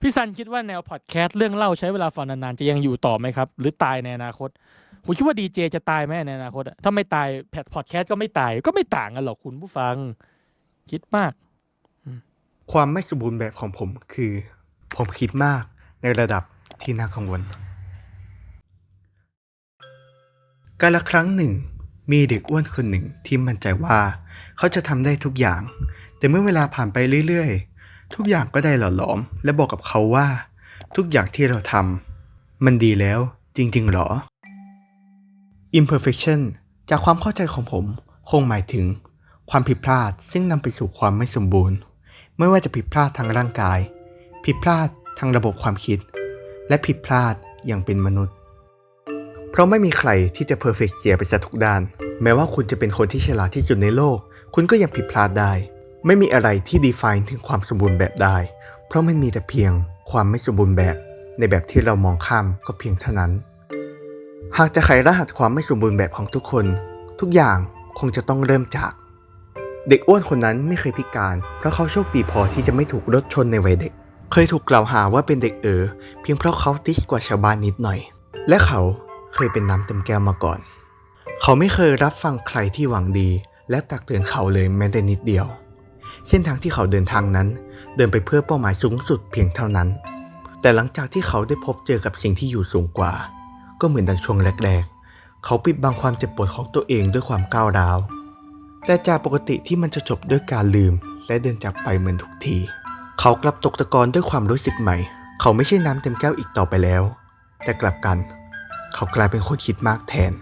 พี่ซันคิดว่าแนวพอดแคสต์เรื่องเล่าใช้เวลาฟังนานๆจะยังอยู่ต่อไหมครับ หรือตายในอนาคตผมคิดว่าดีเจจะตายไหมในอนาคตถ้าไม่ตายแพดพอดแคสต์ก็ไม่ตายก็ไม่ต่างกันหรอกคุณผู้ฟัง คิดมาก ความไม่สมบูรณ์แบบของผมคือ ผมคิดมากในระดับที่น่ากังวลกาละครั้งหนึ่ง มีเด็กอ้วนคนหนึ่งที่มั่นใจว่า เขาจะทำได้ทุกอย่าง แต่เมื่อเวลาผ่านไปเรื่อยๆ ทุกอย่างก็ได้หล่อหลอม และบอกกับเขาว่า ทุกอย่างที่เราทำมันดีแล้วจริงๆหรอ imperfection จากความเข้าใจของผม คงหมายถึง ความผิดพลาดซึ่งนำไปสู่ความไม่สมบูรณ์ ไม่ว่าจะผิดพลาดทางร่างกาย ผิดพลาดทางระบบความคิด และผิดพลาดอย่างเป็นมนุษย์ เพราะไม่มีใครที่จะเพอร์เฟกเสียไปซะทุกด้าน แม้ว่าคุณจะเป็นคนที่ฉลาดที่สุดในโลก คุณก็ยังผิดพลาดได้ ไม่มีอะไรที่ define ถึงความสมบูรณ์แบบได้ เพราะมันมีแต่เพียงความไม่สมบูรณ์แบบ ในแบบที่เรามองข้ามก็เพียงเท่านั้น หากจะไขรหัสความไม่สมบูรณ์แบบของทุกคน ทุกอย่างคงจะต้องเริ่มจาก เด็กอ้วนคนนั้นไม่เคยพิการ เพราะเขาโชคดีพอที่จะไม่ถูกรถชนในวัยเด็ก เคยถูกกล่าวหาว่าเป็นเด็กเออเพียงเพราะเขาติสกว่าชาวบ้านนิดหน่อย และเขาเคยเป็นน้ำเต็มแก้วมาก่อน เขาไม่เคยรับฟังใครที่หวังดี และตักเตือนเขาเลยแม้แต่นิดเดียว เส้นทางที่เขาเดินทางนั้น เดินไปเพื่อเป้าหมายสูงสุดเพียงเท่านั้น แต่หลังจากที่เขาได้พบเจอกับสิ่งที่อยู่สูงกว่า ก็เหมือนดังช่วงแรก ๆ เขาปิดบังความเจ็บปวดของตัวเองด้วยความก้าวร้าว แต่จากปกติที่มันจะจบด้วยการลืม และเดินจากไปเหมือนทุกที เขากลับตกตะกอนด้วยความรู้สึกใหม่ เขาไม่ใช่น้ำเต็มแก้วอีกต่อไปแล้ว แต่กลับกัน เขากลายเป็นคนคิดมากแทน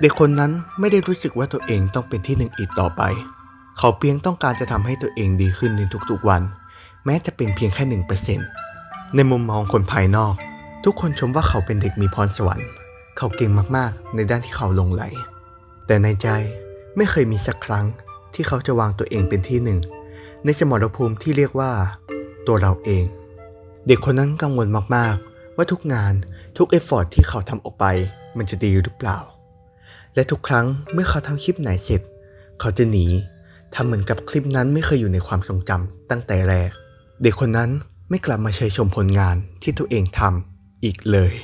เด็กคนนั้นไม่ได้รู้สึกว่าตัวเองต้องเป็นที่หนึ่งอีกต่อไป เขาเพียงต้องการจะทำให้ตัวเองดีขึ้นในทุกๆวัน แม้จะเป็นเพียงแค่หนึ่งเปอร์เซ็นต์ในมุมมองคนภายนอก ทุกคนชมว่าเขาเป็นเด็กมีพรสวรรค์ เขาเก่งมากๆ ในด้านที่เขาลงไหล แต่ในใจไม่เคยมีสักครั้งที่เขาจะวางตัวเองเป็นที่หนึ่ง ในสมรภูมิที่เรียกว่า ตัวเราเอง เด็กคนนั้นกังวลมากๆ ว่าทุกงานทุกเอฟฟอร์ตที่เขาทำออกไป มันจะดีหรือเปล่า และทุกครั้งเมื่อเขาทำคลิปไหนเสร็จ เขาจะหนี ทำเหมือนกับคลิปนั้นไม่เคยอยู่ในความทรงจำตั้งแต่แรก เด็กคนนั้นไม่กลับมาเชยชมผลงานที่ตัวเองทำอีกเลย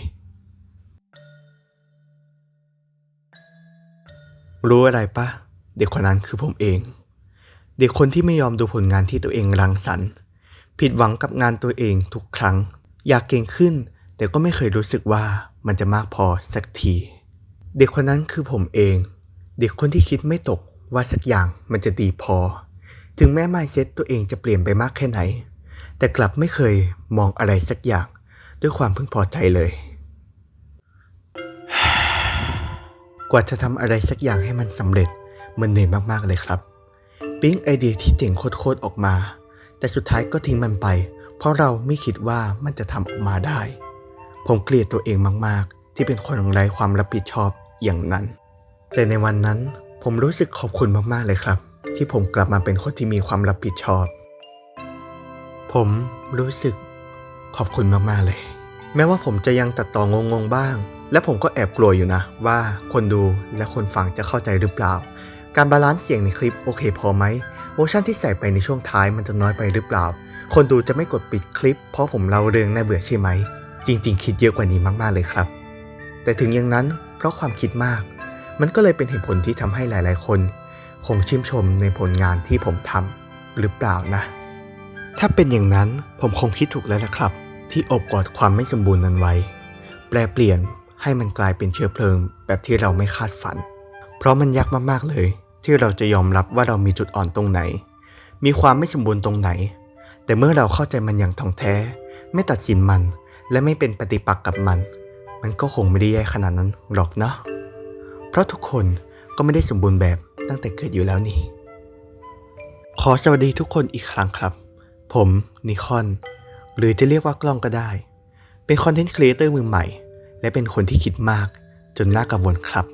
รู้อะไรปะเด็กคนนั้นคือผมเอง เด็กคนที่ไม่ยอมดูผลงานที่ตัวเองรังสรรค์ผิดหวังกับงานตัวเองทุกครั้ง อยากเก่งขึ้น แต่ก็ไม่เคยรู้สึกว่ามันจะมากพอสักที เด็กคนนั้นคือผมเอง เด็กคนที่คิดไม่ตก ว่าสักอย่างมันจะดีพอ ถึงแม้ mindset ตัวเองจะเปลี่ยนไปมากแค่ไหน แต่กลับไม่เคยมองอะไรสักอย่างด้วยความพึงพอใจเลย กว่าจะทำอะไรสักอย่างให้มันสำเร็จมันเหนื่อยมากๆเลยครับปิ๊งไอเดียที่เจ๋งโคตรๆออกมา แต่สุดท้ายก็ทิ้งมันไป เพราะเราไม่คิดว่ามันจะทำออกมาได้ ผมเกลียดตัวเองมากๆ ที่เป็นคนไร้ความรับผิดชอบอย่างนั้น แต่ในวันนั้น ผมรู้สึกขอบคุณมากๆเลยครับ ที่ผมกลับมาเป็นคนที่มีความรับผิดชอบ ผมรู้สึกขอบคุณมากๆเลย แม้ว่าผมจะยังตัดต่องงๆบ้าง และผมก็แอบกลัวอยู่นะ ว่าคนดูและคนฟังจะเข้าใจหรือเปล่า การบาลานซ์เสียงในคลิปโอเคพอไหมโมชั่นที่ใส่ไปในช่วงท้ายมันจะน้อยไปหรือเปล่า คนดูจะไม่กดปิดคลิป เพราะผมเล่าเรื่องน่าเบื่อใช่ไหม จริง ๆ คิดเยอะกว่านี้มากๆเลยครับ แต่ถึงอย่างนั้นเพราะความคิดมาก มันก็เลยเป็นเหตุผลที่ทำให้หลาย ๆ คน คงชื่นชมในผลงานที่ผมทำหรือเปล่านะ ถ้าเป็นอย่างนั้นผมคงคิดถูกแล้วละครับ ที่อบกอดความไม่สมบูรณ์นั้นไว้ แปลเปลี่ยนให้มันกลายเป็นเชื้อเพลิง แบบที่เราไม่คาดฝัน เพราะมันยากมาก ๆ เลย ที่เราจะยอมรับว่าเรามีจุดอ่อนตรงไหน มีความไม่สมบูรณ์ตรงไหน แต่เมื่อเราเข้าใจมันอย่างท่องแท้ ไม่ตัดสินมัน และไม่เป็นปฏิปักษ์กับมัน มันก็คงไม่ได้แย่ขนาดนั้นหรอกเนาะ เพราะทุกคนก็ไม่ได้สมบูรณ์แบบตั้งแต่เกิดอยู่แล้วนี่ ขอสวัสดีทุกคนอีกครั้งครับ ผมนิคอน หรือจะเรียกว่ากล้องก็ได้ เป็นคอนเทนต์ครีเอเตอร์มือใหม่ และเป็นคนที่คิดมากจนน่ากังวลครับ